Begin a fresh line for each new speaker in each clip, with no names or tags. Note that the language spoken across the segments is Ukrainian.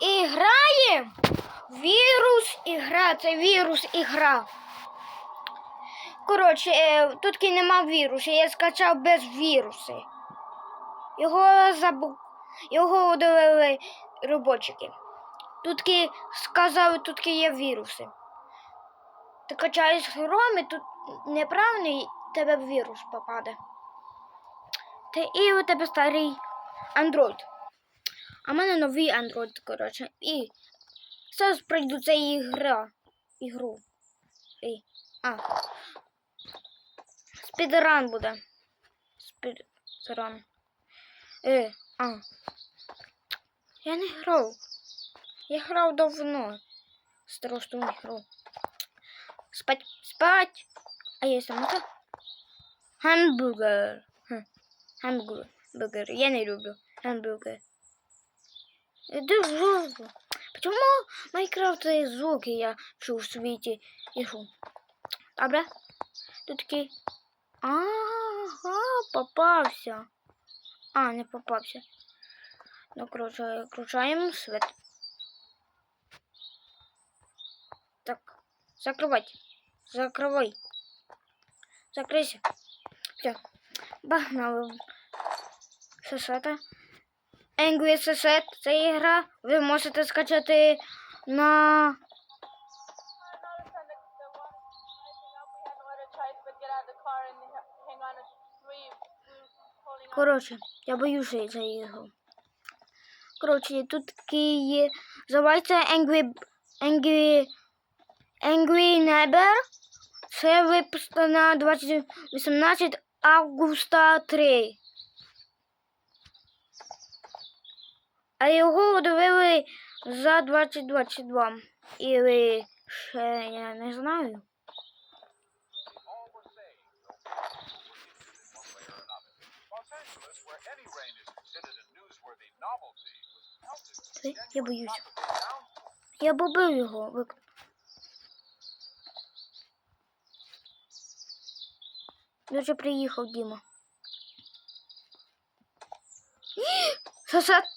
і грає вірус ігра. Це вірус ігра. Коротше, е, тут нема вірусу, я скачав без віруси. Його забу... Його удалили робочики. Тут сказали, тут є віруси. Ти качаєш хром, і тут неправильний тебе вірус попаде. Та і у тебе старий Android. А в мене новий Android, коротше. І зараз пройду цю ігра. Ігру. І, а. Спідран буде. Спідран. Е, а. Я не грав. Я грав давно. Страшну ігру. Спать, спать. А я сама то? Хамбургер. Хм. Хамбургер. Я не люблю хамбургер. Иди в жопу. Почему Майнкрафт і звуки я чув в світі ігру? Добре? Тут такий. Ага, попався. А, не попався. Ну, коротше, включаємо світ. Так, закривай. Закривай. Закрийся. Все. Погнали. Сосета. Angry Сосет. Це ігра. Ви можете скачати на Коротше, я боюся цієї ігри. Коротше, тут такий є. Angry, Angry, Angry Neighbor. Це випустено 2018 августа 3. А його удивили за 2022. І ви ще я не знаю. я боюсь. Я побив його. Вик... Дуже приїхав Діма. Сосед.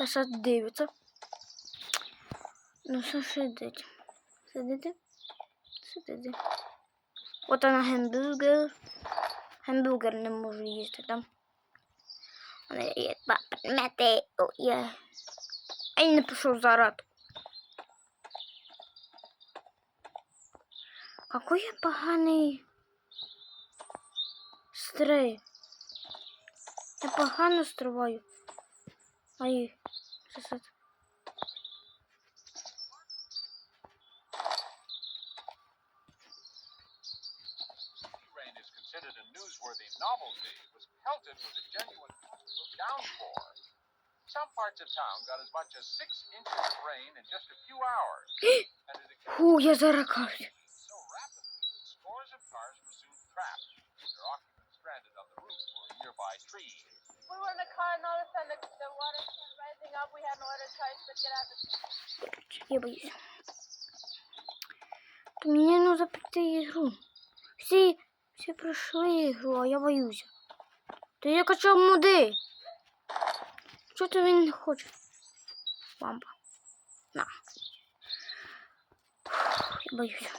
Сосед дивиться. Ну, що сидить? Сидите? Сидите. От вона гамбургер. Гамбургер не можу їсти там. Вони є два предмети. О, є. А я не пішов зарад. Какой я поганий стрей. Я погано стрибаю. Ай, сосед.
Heavy rain is considered a newsworthy novelty, was pelted with a genuine tropical downpour. Some parts of town got as much as six inches of rain in just a few hours. and it accumulated
Фу, я заракався.
so rapidly that scores of cars were soon trapped, with their occupants stranded on the roof or a nearby tree.
We were in the car and all of a sudden the, the water started rising up. We had no other choice but get out of the
Я боюсь. Мені нужно пройти ігру. Всі, всі пройшли ігру, а я боюся. То я качав моди. Чого то він не хоче? Лампа. На. Я боюся.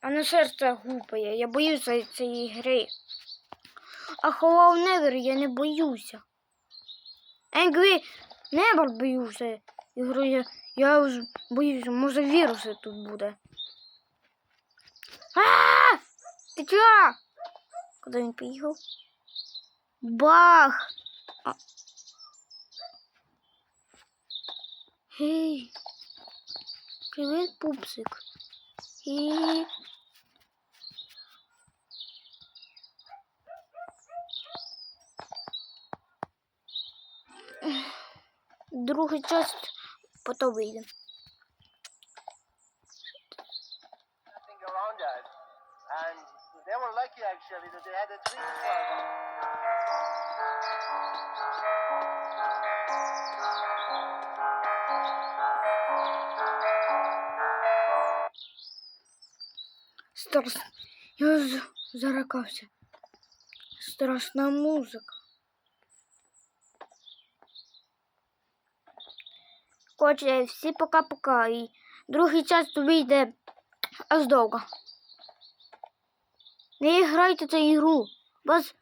А на серце гупає. Я боюся цієї гри. А Hollow Never я не боюся. Angry Never боюся. Ігру я, я вже боюся, може віруси тут буде. А! Ти чого? Куди він поїхав? Бах! А. Гей! Привіт, пупсик. І... Другий час потім вийде.
nothing around us. And they were lucky actually that they had a tree to climb on.
Страс... Я з- заракався. Страшна музика. Коротше, всі пока-пока. І другий час вийде аж довго. Не грайте цю ігру. Вас...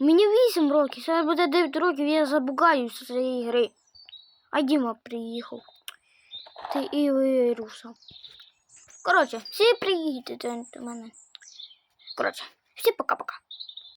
Мені 8 років, зараз буде 9 років, я забугаю з цієї гри. А Діма приїхав. Ти і вирушив. Коротше, всі приїдете до мене. Коротше, всі пока-пока.